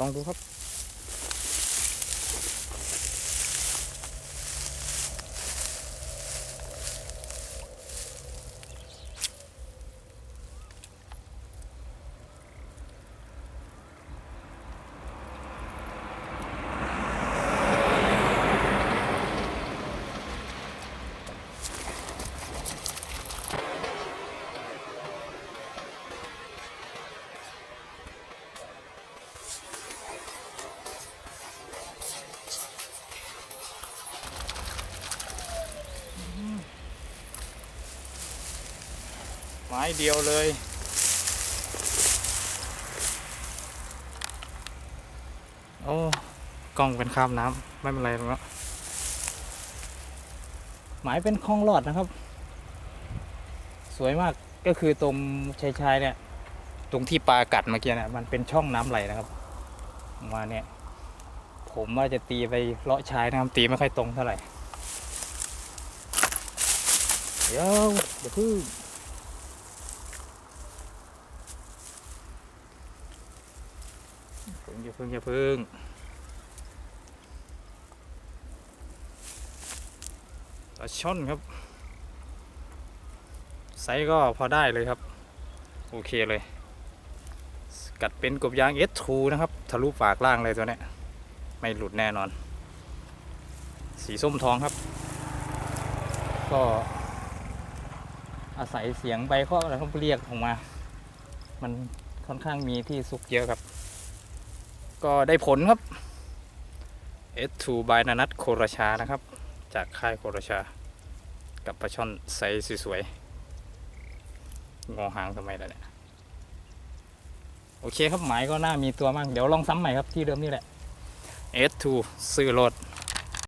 ลองดูครับ ไม้เดียวเลย โอ้กล้องเป็นคราบน้ำไม่เป็นไรหรอกหมายเป็นคลองหลอดนะครับ สวยมากก็คือตรงชายชายๆเนี่ย ตรงที่ปลากัดเมื่อกี้เนี่ยมันเป็นช่องน้ำไหลนะครับมาเนี่ย ผมว่าจะตีไปเลาะชายนะครับตีไม่ค่อยตรงเท่าไหร่เดี๋ยวเดี๋ยวพึ่ง พึ่งอย่าพึ่งอย่าพึ่งปลาช่อนครับ ไซส์ก็พอได้เลยครับ โอเคเลย กัดเป็นกบยาง S2 นะครับ ทะลุปากล่างเลยตัวเนี้ย ไม่หลุดแน่นอน สีส้มทองครับ ก็อาศัยเสียงใบข้ออะไรเขาเรียกออกมา มันค่อนข้างมีที่สุกเยอะครับ ก็ได้ผลครับ S2 บายนานัทโคราชานะครับ จากค่ายโคราชา กับปลาช่อนไซส์สวยๆงอหางทำไมล่ะเนี่ย โอเคครับหมายก็น่ามีตัวมาก เดี๋ยวลองซ้ำใหม่ครับที่เดิมนี่แหละ S2 ซื้อรถ